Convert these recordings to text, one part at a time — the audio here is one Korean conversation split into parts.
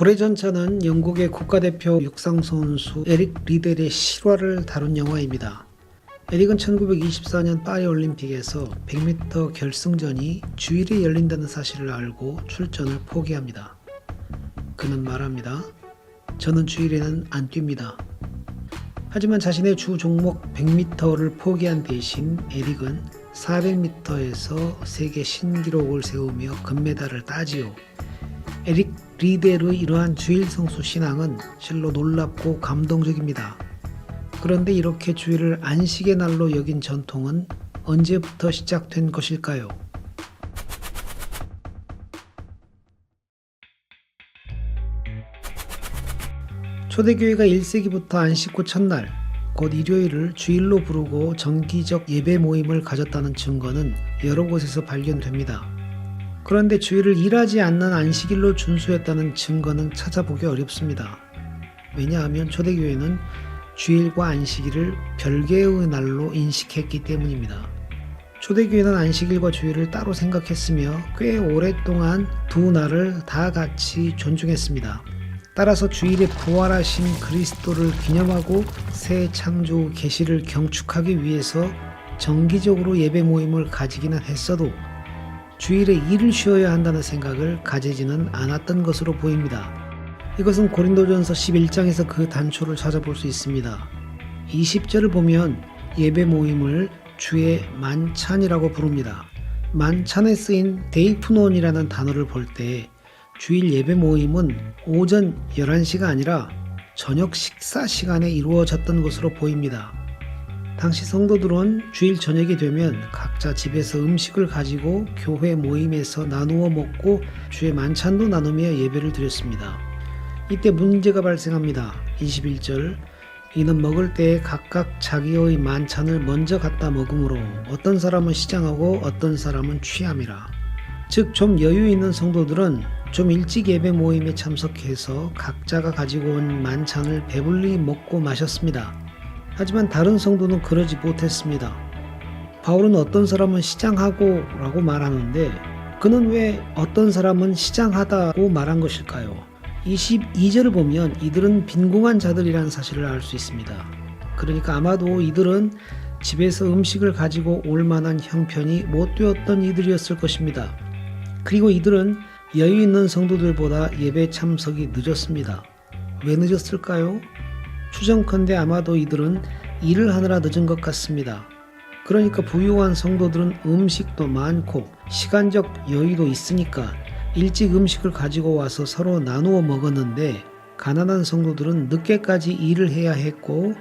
불의 전차는 영국의 국가대표 육상 선수 에릭 리델의 실화를 다룬 영화입니다. 에릭은 1924년 파리 올림픽에서 100m 결승전이 주일에 열린다는 사실을 알고 출전을 포기합니다. 그는 말합니다. 저는 주일에는 안 뜁니다. 하지만 자신의 주 종목 100m를 포기한 대신 에릭은 400m에서 세계 신기록을 세우며 금메달을 따지요. 에릭 리델의 이러한 주일 성수 신앙은 실로 놀랍고 감동적입니다. 그런데 이렇게 주일을 안식의 날로 여긴 전통은 언제부터 시작된 것일까요? 초대교회가 1세기부터 안식구 첫날, 곧 일요일을 주일로 부르고 정기적 예배 모임을 가졌다는 증거는 여러 곳에서 발견됩니다. 그런데 주일을 일하지 않는 안식일로 준수했다는 증거는 찾아보기 어렵습니다. 왜냐하면 초대교회는 주일과 안식일을 별개의 날로 인식했기 때문입니다. 초대교회는 안식일과 주일을 따로 생각했으며 꽤 오랫동안 두 날을 다 같이 존중했습니다. 따라서 주일에 부활하신 그리스도를 기념하고 새 창조 계시를 경축하기 위해서 정기적으로 예배 모임을 가지기는 했어도 주일에 일을 쉬어야 한다는 생각을 가지지는 않았던 것으로 보입니다. 이것은 고린도전서 11장에서 그 단초를 찾아볼 수 있습니다. 20절을 보면 예배 모임을 주의 만찬이라고 부릅니다. 만찬에 쓰인 데이프논이라는 단어를 볼 때 주일 예배 모임은 오전 11시가 아니라 저녁 식사 시간에 이루어졌던 것으로 보입니다. 당시 성도들은 주일 저녁이 되면 각자 집에서 음식을 가지고 교회 모임에서 나누어 먹고 주의 만찬도 나누며 예배를 드렸습니다. 이때 문제가 발생합니다. 21절 이는 먹을 때에 각각 자기의 만찬을 먼저 갖다 먹으므로 어떤 사람은 시장하고 어떤 사람은 취함이라. 즉 좀 여유 있는 성도들은 좀 일찍 예배 모임에 참석해서 각자가 가지고 온 만찬을 배불리 먹고 마셨습니다. 하지만 다른 성도는 그러지 못했습니다. 바울은 어떤 사람은 시장하고 라고 말하는데 그는 왜 어떤 사람은 시장하다고 말한 것일까요? 22절을 보면 이들은 빈궁한 자들이라는 사실을 알 수 있습니다. 그러니까 아마도 이들은 집에서 음식을 가지고 올 만한 형편이 못 되었던 이들이었을 것입니다. 그리고 이들은 여유 있는 성도들보다 예배 참석이 늦었습니다. 왜 늦었을까요? 추정컨대 아마도 이들은 일을 하느라 늦은 것 같습니다. 그러니까 부유한 성도들은 음식도 많고 시간적 여유도 있으니까 일찍 음식을 가지고 와서 서로 나누어 먹었는데 가난한 성도들은 늦게까지 일을 해야 했고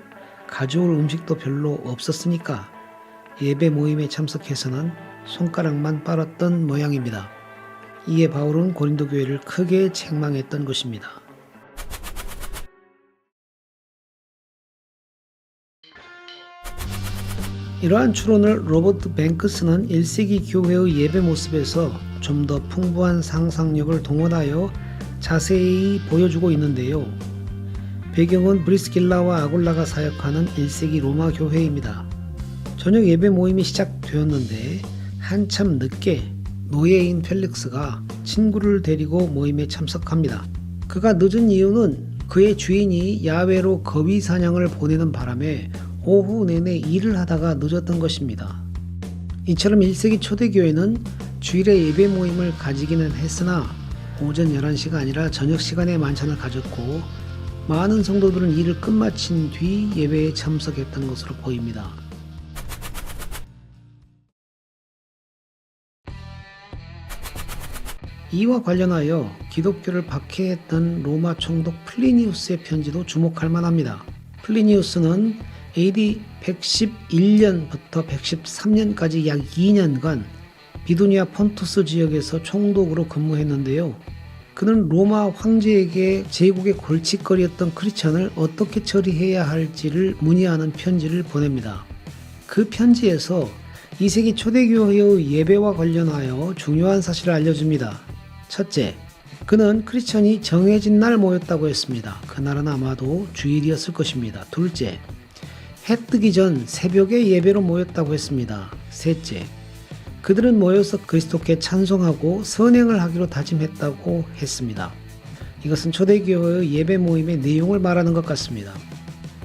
가져올 음식도 별로 없었으니까 예배 모임에 참석해서는 손가락만 빨았던 모양입니다. 이에 바울은 고린도 교회를 크게 책망했던 것입니다. 이러한 추론을 로버트 뱅크스는 1세기 교회의 예배 모습에서 좀 더 풍부한 상상력을 동원하여 자세히 보여주고 있는데요. 배경은 브리스길라와 아굴라가 사역하는 1세기 로마 교회입니다. 저녁 예배 모임이 시작되었는데 한참 늦게 노예인 펠릭스가 친구를 데리고 모임에 참석합니다. 그가 늦은 이유는 그의 주인이 야외로 거위 사냥을 보내는 바람에 오후 내내 일을 하다가 늦었던 것입니다. 이처럼 1세기 초대교회는 주일에 예배 모임을 가지기는 했으나 오전 11시가 아니라 저녁 시간에 만찬을 가졌고 많은 성도들은 일을 끝마친 뒤 예배에 참석했던 것으로 보입니다. 이와 관련하여 기독교를 박해했던 로마 총독 플리니우스의 편지도 주목할 만합니다. 플리니우스는 AD 111년부터 113년까지 약 2년간 비두니아 폰투스 지역에서 총독으로 근무했는데요. 그는 로마 황제에게 제국의 골칫거리였던 크리스천을 어떻게 처리해야 할지를 문의하는 편지를 보냅니다. 그 편지에서 2세기 초대교회의 예배와 관련하여 중요한 사실을 알려줍니다. 첫째, 그는 크리스천이 정해진 날 모였다고 했습니다. 그날은 아마도 주일이었을 것입니다. 둘째, 해 뜨기 전 새벽에 예배로 모였다고 했습니다. 셋째, 그들은 모여서 그리스도께 찬송하고 선행을 하기로 다짐했다고 했습니다. 이것은 초대교회의 예배 모임의 내용을 말하는 것 같습니다.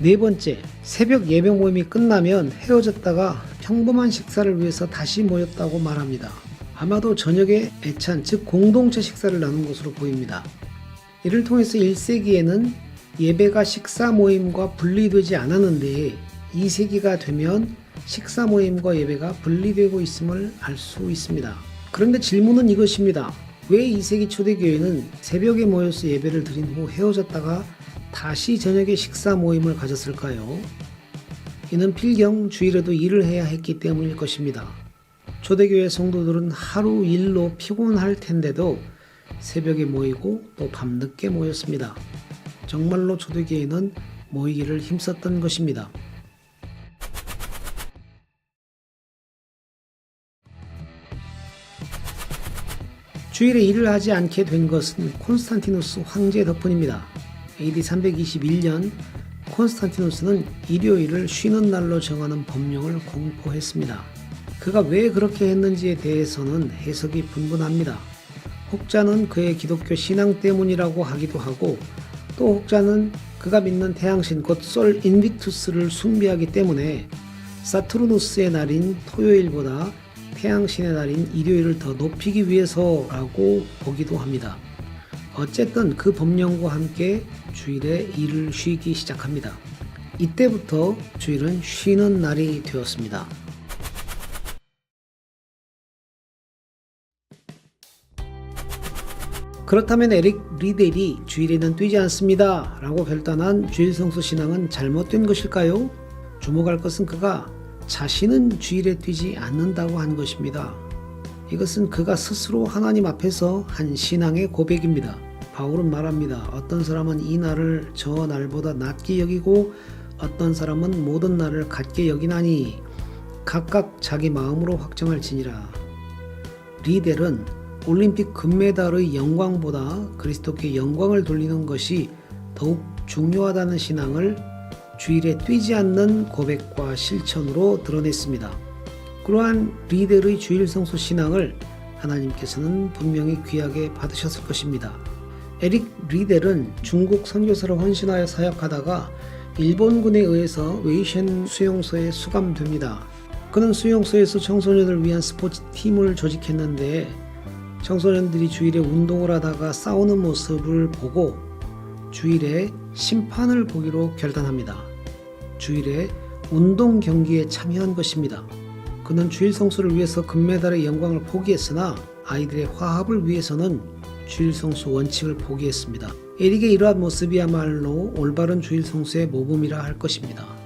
네 번째, 새벽 예배 모임이 끝나면 헤어졌다가 평범한 식사를 위해서 다시 모였다고 말합니다. 아마도 저녁에 애찬, 즉 공동체 식사를 나눈 것으로 보입니다. 이를 통해서 1세기에는 예배가 식사 모임과 분리되지 않았는데 2세기가 되면 식사 모임과 예배가 분리되고 있음을 알 수 있습니다. 그런데 질문은 이것입니다. 왜 2세기 초대교회는 새벽에 모여서 예배를 드린 후 헤어졌다가 다시 저녁에 식사 모임을 가졌을까요? 이는 필경 주일에도 일을 해야 했기 때문일 것입니다. 초대교회 성도들은 하루 일로 피곤할 텐데도 새벽에 모이고 또 밤늦게 모였습니다. 정말로 초대교회는 모이기를 힘썼던 것입니다. 주일에 일을 하지 않게 된 것은 콘스탄티누스 황제 덕분입니다. AD 321년 콘스탄티누스는 일요일을 쉬는 날로 정하는 법령을 공포했습니다. 그가 왜 그렇게 했는지에 대해서는 해석이 분분합니다. 혹자는 그의 기독교 신앙 때문이라고 하기도 하고 또 혹자는 그가 믿는 태양신 곧 솔 인빅투스를 숭배하기 때문에 사투르누스의 날인 토요일보다 태양 신의 날인 일요일을 더 높이기 위해서라고 보기도 합니다. 어쨌든 그 법령과 함께 주일에 일을 쉬기 시작합니다. 이때부터 주일은 쉬는 날이 되었습니다. 그렇다면 에릭 리델이 주일에는 뛰지 않습니다. 라고 결단한 주일 성수 신앙은 잘못된 것일까요? 주목할 것은 그가 자신은 주일에 뛰지 않는다고 한 것입니다. 이것은 그가 스스로 하나님 앞에서 한 신앙의 고백입니다. 바울은 말합니다. 어떤 사람은 이 날을 저 날보다 낮게 여기고 어떤 사람은 모든 날을 같게 여기나니 각각 자기 마음으로 확정할지니라. 리델은 올림픽 금메달의 영광보다 그리스도께 영광을 돌리는 것이 더욱 중요하다는 신앙을 주일에 뛰지 않는 고백과 실천으로 드러냈습니다. 그러한 리델의 주일 성수 신앙을 하나님께서는 분명히 귀하게 받으셨을 것입니다. 에릭 리델은 중국 선교사로 헌신하여 사역하다가 일본군에 의해서 웨이셴 수용소에 수감됩니다. 그는 수용소에서 청소년을 위한 스포츠 팀을 조직했는데 청소년들이 주일에 운동을 하다가 싸우는 모습을 보고 주일에 심판을 보기로 결단합니다. 주일에 운동 경기에 참여한 것입니다. 그는 주일 성수를 위해서 금메달의 영광을 포기했으나 아이들의 화합을 위해서는 주일 성수 원칙을 포기했습니다. 에릭의 이러한 모습이야말로 올바른 주일 성수의 모범이라 할 것입니다.